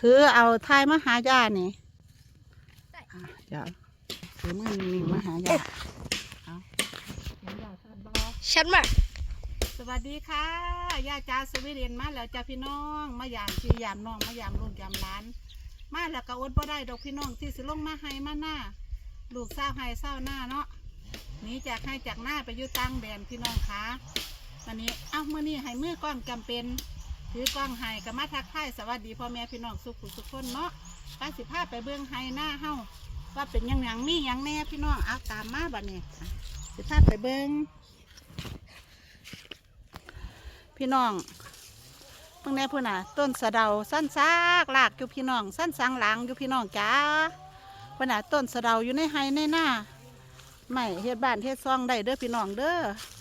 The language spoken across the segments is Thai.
ถือเอาทายมาหาย่านี่อะเดี๋ยวถือมือนิ่งๆมาหาย่าเอาเห็นย่าชัดบ่ชัดมากสวัสดีค่ะย่าจ้าสวีเดนมาแล้วจ้าพี่น้องมายามพี่ยามน้องมายามลูกยามหลาน มาแล้วก็อดบ่ได้ดอกพี่น้องที่สิลงมาให้มาหน้าลูกเศร้าให้เศร้าหน้าเนาะหนีจากให้จากหน้าไปอยู่ตั้งแดนพี่น้องคะวันนี้เอ้าเมื่อนี้ให้มือกล้องจำเป็น ถือกล้องให้กับมาทักทายสวัสดีพ่อแม่พี่น้องสุขุสุขคนเนาะป้าสิพาไปเบื้องให้หน้าเฮาว่าเป็นยังหยังมีหยังแน่พี่น้องเอาตามมาบัดนี้อะสิพาไปเบื้องพี่น้องเพิ่งแน่พูดน่ะ ต้นสะเดาสั้นซากลากอยู่พี่น้อง สั้นสังหลังอยู่พี่น้องจ้าพูดน่ะต้นสะเดาอยู่ในไฮในหน้าไม่เฮ็ดบ้านเฮ็ดซองได้เด้อพี่น้องเด้อ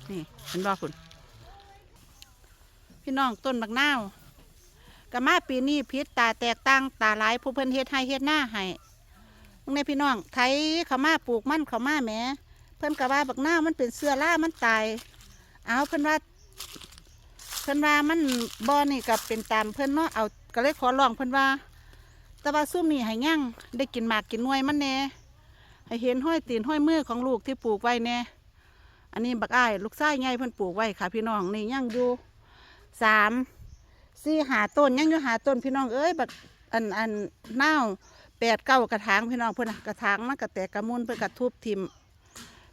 นี่เห็นบ่คุณ พี่น้องต้นบักนาวกะมาปีนี้พิษตาแตกต่างตาหลายผู้เพิ่นเฮ็ดให้เฮ็ดหน้าให้มึงในพี่น้องไถเขามาปลูกมันเขามาแหมเพิ่นกะว่าบักนาวมันเป็นเสื้อล่ามันตาย เอาเพิ่นว่า เพิ่นว่ามันบ่อนี่กับเป็นตามเพิ่นเนาะเอาก็เลยขอร้องเพิ่นว่า แต่ว่าซุ่มนี่ให้ยั่งได้กินหมากกินน่วยมันแน่ให้เห็นห้อยตีนห้อยมือของลูกที่ปลูกไว้แน่อันนี้บักอ้ายลูกชายใหญ่เพิ่นปลูกไว้ค่ะพี่น้องนี่ยั่งอยู่ สามสี่หาต้นยังอยู่หาต้นพี่น้องเอ้ยแบบอันอันเน่าแปดเก้ากระถางพี่น้องเพื่อนะกระถางมันกระแตกกระมุนเพื่อกระทุบทิม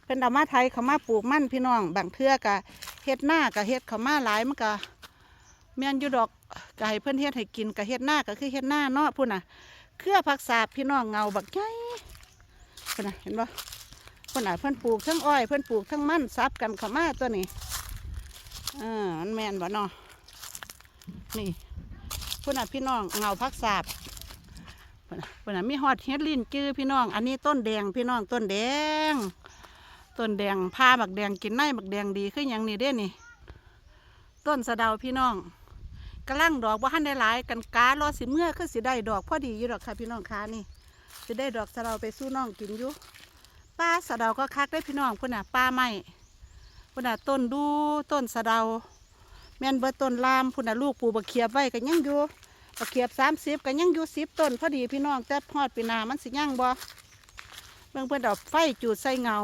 เพิ่นเอามาไทยเขามาปลูกมั่นพี่น้องบางเทือกะเฮ็ดหน้ากะเฮ็ดเขามาหลายมันกะแม่นอยู่ดอกกะให้เพิ่อนเฮ็ดให้กินกะเฮ็ดหน้าก็คือเฮ็ดหน้าเนาะพุ่นน่ะ เครือผักสาบพี่น้องเงาบักใหญ่พุ่นน่ะเห็นบ่พุ่นน่ะเพิ่อนปลูกทั้งอ้อยเพิ่อนปลูกทั้งมั่นซับกันเขามาตัวนี้อ่ามันแมนบ่เนาะ นี่พุ่นน่ะพี่น้องเงาพักสาบพุ่นน่ะมีฮอดเฮ็ดลิ้นจื้อพี่น้อง อันนี้ต้นแดงพี่น้องต้นแดง ต้นแดงผ้าบักแดงกินในบักแดงดีขึ้นอย่างนี้เด้นี่ ต้นสะเดาพี่น้องกระลังดอกว่าหันได้หลายกันการอสิเมื่อคือสิได้ดอกพอดีอยู่ดอกค่ะพี่น้องค้านี่สิได้ดอกสะเดาไปสู้น้องกินอยู่ป้าสะเดาก็คักได้พี่น้องพุ่นน่ะป้าไม้พุ่นน่ะต้นดูต้นสะเดา แม่นเบิดต้นลามพุ่นน่ะลูกปลูกบักเขียบไว้ก็ยังอยู่บักเขียบสามสิบก็ยังอยู่สิบต้นพอดีพี่น้องแต่ฮอดปีนามันสิยังบ่เบิ่งเพิ่นเอาไฟจูดใส่เงา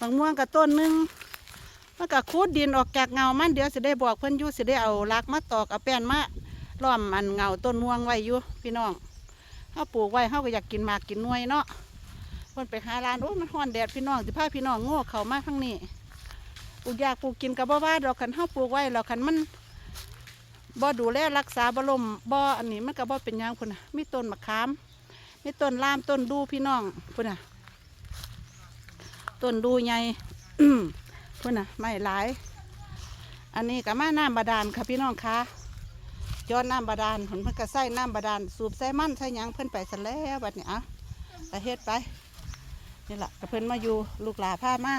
บางม่วงกับต้นนึงมันก็คูดดินออกจากเงามันเดี๋ยวสิได้บอกเพิ่นอยู่สิได้เอาลักมาตอกเอาแป้นมาล้อมอันเงาต้นม่วงไว้อยู่พี่น้องเฮาปลูกไว้เฮาก็อยากกินมากกินน่วยเนาะเพิ่นไปหาร้านโอ้มันฮ้อนแดดพี่น้องสิพาพี่น้องโง่เขามาทางนี้ ปลูกยากปลูกกินกับบ่ว่าดอกคันเฮาปลูกไว้แล้วคันมันบ่ดูแลรักษาบ่ลมบ่อันนี้มันก็บ่เป็นหยังพุ่นน่ะมีต้นมะขามมีต้นลามต้นดูพี่น้องพุ่นน่ะต้นดูใหญ่พุ่นน่ะไม่หลาย อันนี้ก็มาน้ำบาดาลค่ะพี่น้องคะจอดน้ำบาดาลผลเพิ่นก็ใส่น้ำบาดาลสูบใส่มันใส่หยังเพิ่นไปซะแล้วบัดนี้อะไปเฮ็ดไปนี่ล่ะก็เพิ่นมาอยู่ลูกหลาพามา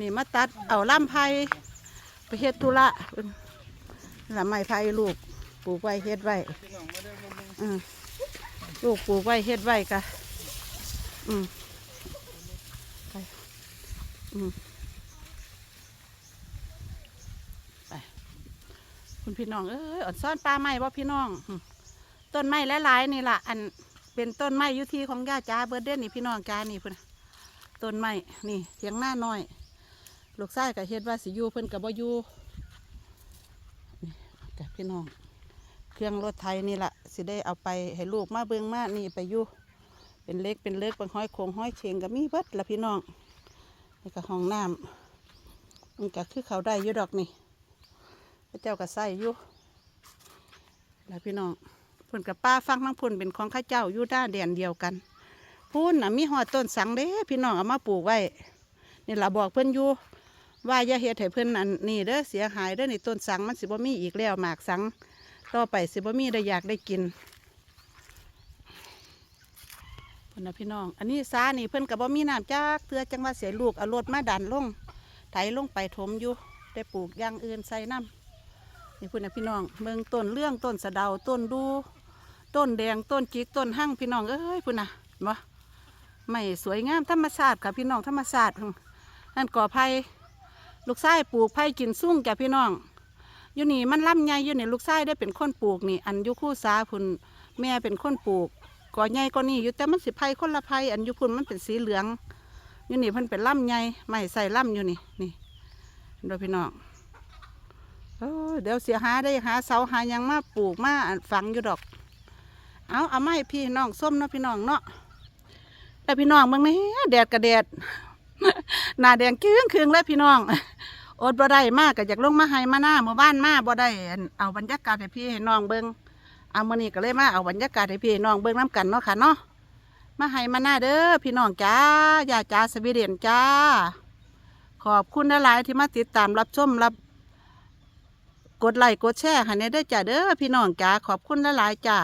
นี่มาตัดเอาล่ำไผ่ไปเฮ็ดธุระลำไม้ไผ่ลูกปลูกไว้เฮ็ดไว้ลูกปลูกไว้เฮ็ดไว้กะอืมไปอืมไปคุณพี่น้องเอ้ยอ่อนซ่อนปลาไม้บ่พี่น้องต้นไม้หลายๆนี่ล่ะ อันเป็นต้นไม้ยุทีของย่าจ้าเบิร์เดนนี่พี่น้องจ้านี่พุ่นน่ะต้นไม้นี่เถียงหน้าน้อย ลูกชายก็เฮ็ดว่าสิอยู่เพิ่นก็บ่อยู่นี่กับพี่น้อง เครื่องรถไทยนี่ละสิได้เอาไปให้ลูกมาเบิ่งมานี่ไปอยู่เป็นเล็กเป็นเล็กเป็นห้อยโคงห้อยเชงก็มีเบิดละพี่น้องนี่ก็ห้องน้ำมันก็คือเขาได้อยู่ดอกนี่พระเจ้าก็ใส่อยู่แล้วพี่น้องพิ่นกับป้าฟังทั้งพุ่นเป็นของข้าเจ้าอยู่ด้านเดียนเดียวกันพุ่นน่ะมีหอดต้นสังเด้พี่น้องเอามาปลูกไว้นี่ล่ะบอกเพิ่อนอยู่ ว่าอย่าเฮ็ดให้เพิ่นอันนี่เด้อเสียหายเด้อนี่ต้นสังมันสิบ่มีอีกแล้วหมากสังต่อไปสิบ่มีได้อยากได้กินเพิ่นน่ะพี่น้อง อันนี้ซานี่เพิ่นก็บ่มีน้ำจักเทื่อจังว่าเสียลูกเอารถมาดันลงไถลงไปถมอยู่ได้ปลูกอย่างอื่นใส่น้ำนี่เพิ่นน่ะพี่น้องเบิ่งต้นเรื่องต้นสะเดาต้นดูต้นแดงต้นจิกต้นหั่งพี่น้องเอ้ยพุ่นน่ะเห็นบ่ไม่สวยงามธรรมชาติค่ะพี่น้องธรรมชาตินั่นก่อไผ่ ลูกไส้ปลูกไผ่กินซุ่งแก่พี่น้องอยู่นี่มันล่ำใหญ่อยู่นี่ลูกชายได้เป็นคนปลูกนี่ อันยุคู่สาพุ่นแม่เป็นคนปลูกก่อใหญ่ก็นี่อยู่แต่มันสิไผ่คนละไผ่อันยุพุ่นมันเป็นสีเหลืองอยู่นี่เพิ่นเป็นล่ำใหญ่ไม่ใส่ล่ำอยู่นี่นี่โดยพี่น้องเดี๋ยวเสียหาได้หาเสาหายังมาปลูกมาฝังอยู่ดอก เอาเอาไม้พี่น้องส้มเนาะพี่น้องเนาะแต่พี่น้องเมืองนี้แดดกระแดด หน้าแดงเคื้งคืงเลยพี่น้องอดบ่ได้มากก็อยากลงมาให้มาหน้าหมู่บ้านมาบ่ได้เอาบรรยากาศให้พี่ให้น้องเบิ่งเอามื้อนี้ก็เลยมาเอาบรรยากาศให้พี่ให้น้องเบิ่งน้กันเนาะค่ะเนาะมาให้มาหน้าเด้อพี่น้องจ้าย่าจ้าสวีเดนจ้า ขอบคุณหลายที่มาติดตามรับชมรับ กดไลค์กดแชร์ให้แน่เด้จ้าเด้อพี่น้องจ้าขอบคุณหลายจ้า